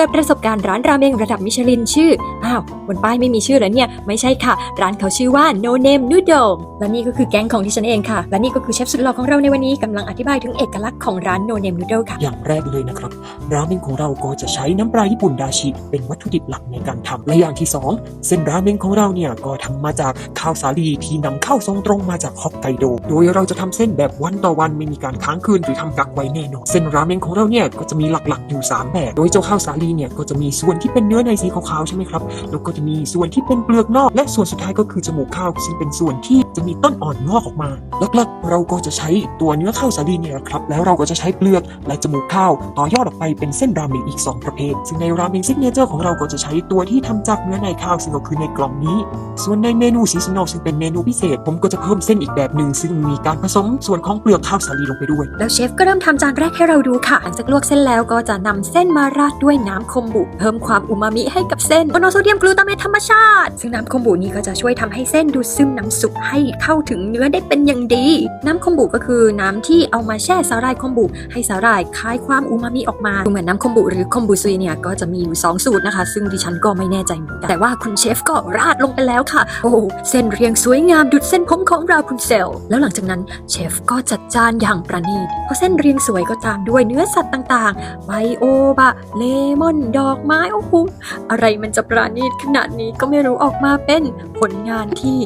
ปิดประสบการณ์ร้านราเมงระดับมิชลินชื่อ อ้าวบนป้ายไม่มีชื่อเหรอเนี่ย ไม่ใช่ค่ะ ร้านเขาชื่อว่า No Name Noodle และนี่ก็คือแก๊งของที่ฉันเองค่ะ และนี่ก็คือเชฟสุดหล่อของเราในวันนี้กำลังอธิบายถึงเอกลักษณ์ของร้าน No Name Noodle ค่ะ อย่างแรกเลยนะครับ ราเมงของเราก็จะใช้น้ำปลาญี่ปุ่นดาชิ เป็นวัตถุดิบหลักในการทำและอย่างที่สองเส้นราเมงของเราเนี่ยก็ทำมาจากข้าวสาลีที่นำเข้าทรงตรงมาจากฮอกไกโด โดยเราจะทำเส้นแบบวันต่อวันไม่มีการค้างคืนหรือทำกักไว้แน่นอน เส้นราเมงของเราเนี่ยก็จะมีหลักๆอยู่สามแบบ โดยเจ้าข้าวสาลีเนี่ยก็จะมีส่วนที่เป็นเนื้อในสีขาวๆใช่ไหมครับ แล้วก็จะมีส่วนที่เป็นเปลือกนอก และส่วนสุดท้ายก็คือจมูกข้าวซึ่งเป็นส่วนที่จะมีต้นอ่อนงอกออกมาหลักๆ เราก็จะใช้ตัวเนื้อข้าวสาลีเนี่ยแหละครับแล้วเราก็จะใช้เปลือกและจมูกข้าว ต่อยอดออกไปเป็นเส้นราเมงอีก 2 ประเภท ซึ่งในราเมงซิกเนเจอร์ของเราก็จะใช้ตัวที่ทำจากเนื้อในข้าวซึ่งก็คือในกล่องนี้ ส่วนในเมนูซีซันอลซึ่งเป็นเมนูพิเศษ ผมก็จะเพิ่มเส้นอีกแบบหนึ่งซึ่งมีการผสมส่วนของเปลือกข้าวสาลีลงไปด้วย แล้วเชฟก็เริ่มทำจานแรกให้เราดูค่ะหลังจากลวกเส้นแล้วก็จะนำเส้นมาราดด้วยน้ำคมบุเพิ่มความอูมามิให้กับเส้นโมโนโซเดียมกลูตาเมตธรรมชาติ ซึ่งน้ำคมบุนี้ก็จะช่วยทำให้เส้นดูดซึมน้ำซุปให้เข้าถึงเนื้อได้เป็นอย่างดี น้ำคมบุก็คือน้ำที่เอามาแช่สาหร่ายคมบุให้สาหร่ายคายความอูมามิออกมาเหมือนน้ำคมบุหรือคมบุซุยเนี่ยก็จะมีอยู่สองสูตรนะคะ ซึ่งดิฉันก็ไม่แน่ใจเหมือนกันแต่ว่าคุณเชฟก็ราดลงไปแล้วค่ะ โอ้เส้นเรียงสวยงามดุดเส้นผมของเราคุณเซลแล้วหลังจากนั้นเชฟก็จัดจานอย่างประณีตเพราะเส้นเรียงสวยก็ตามด้วยเนื้อสัตว์ต่างๆไบโอบะเลมมอนดอกไม้โอ้โหอะไรมันจะประณีตขนาดนี้ก็ไม่รู้ออกมาเป็นผลงานที่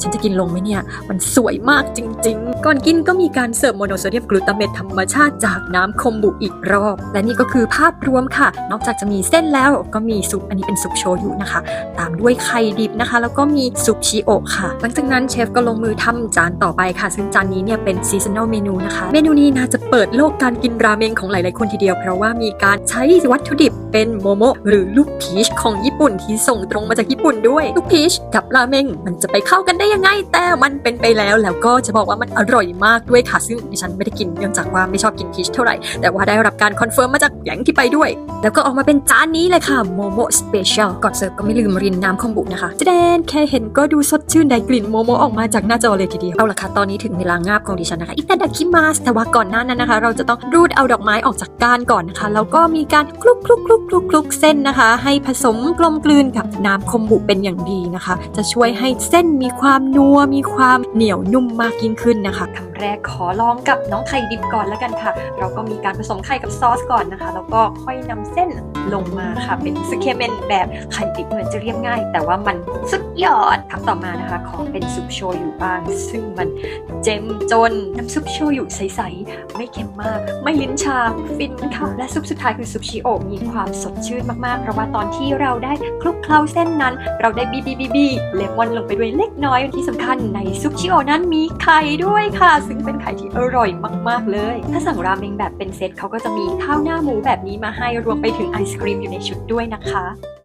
ฉันจะกินลงไหมเนี่ย มันสวยมากจริง ๆ ก่อนกินก็มีการเสิร์ฟโมโนโซเดียมกลูตาเมตธรรมชาติจากน้ำคมบุอีกรอบ และนี่ก็คือภาพรวมค่ะ นอกจากจะมีเส้นแล้วก็มีซุปอันนี้เป็นซุปโชยุนะคะ ตามด้วยไข่ดิบนะคะ แล้วก็มีซุปชิโอะค่ะ หลังจากนั้นเชฟก็ลงมือทำจานต่อไปค่ะ ซึ่งจานนี้เนี่ยเป็นซีซันอลเมนูนะคะ เมนูนี้น่าจะเปิดโลกการกินราเมงของหลาย ๆ คนทีเดียว เพราะว่ามีการใช้วัตถุดิบ เป็นโมโมะหรือลูกพีชของญี่ปุ่นที่ส่งตรงมาจากญี่ปุ่นด้วย ลูกพีชกับราเมงมันจะไปเข้ากันได้ยังไง แต่มันเป็นไปแล้วแล้วก็จะบอกว่ามันอร่อยมากด้วยค่ะ ซึ่งดิฉันไม่ได้กินเนื่องจากว่าไม่ชอบกินพีชเท่าไหร่ แต่ว่าได้รับการคอนเฟิร์มมาจากแหล่งที่ไปด้วย แล้วก็ออกมาเป็นจานนี้เลยค่ะโมโมสเปเชียลก่อนเสิร์ฟก็ไม่ลืมรินน้ำคอมบุนะคะจะแดนแค่เห็นก็ดูสดชื่นได้กลิ่นโมโมออกมาจากหน้าจอเลยทีเดียวเอาละค่ะตอนนี้ถึงเวลางาบของดิฉันนะคะอิตาดาคิมาสแต่ว่าก่อนหน้านั้นนะคะ เราจะต้องรูดเอาดอกไม้ออกจากก้านก่อนนะคะแล้วก็มีการคลุกคลุกคลุกคลุกคลุกเส้นนะคะ ให้ผสมกลมกลืนกับน้ำคอมบุเป็นอย่างดีนะคะ จะช่วยให้เส้นมีความนัวมีความเหนียวนุ่มมากยิ่งขึ้นนะคะ แรกขอลองกับน้องไข่ดิบก่อนแล้วกันค่ะ เราก็มีการผสมไข่กับซอสก่อนนะคะ แล้วก็ค่อยนำเส้นลงมาค่ะ เป็นสเคเมนแบบไข่ดิบเหมือนจะเรียบง่าย แต่ว่ามันสุดยอดคำต่อมานะคะ ขอเป็นซุปโชยุบ้าง ซึ่งมันเจมจนน้ำซุปโชยุใสๆไม่เค็มมาก ไม่ลิ้นชาฟินค่ะ และซุปสุดท้ายคือซุปชิโอมีความสดชื่นมากๆ เพราะว่าตอนที่เราได้คลุกเคล้าเส้นนั้น เราได้บีบีบีบีเลมอนลงไปด้วยเล็กน้อยที่สำคัญในซุปชิโอนั้นมีไข่ด้วยค่ะซึ่งเป็นไข่ที่อร่อยมากๆเลย ถ้าสั่งราเมงแบบเป็นเซตเขาก็จะมีข้าวหน้าหมูแบบนี้มาให้รวมไปถึงไอศครีมอยู่ในชุดด้วยนะคะ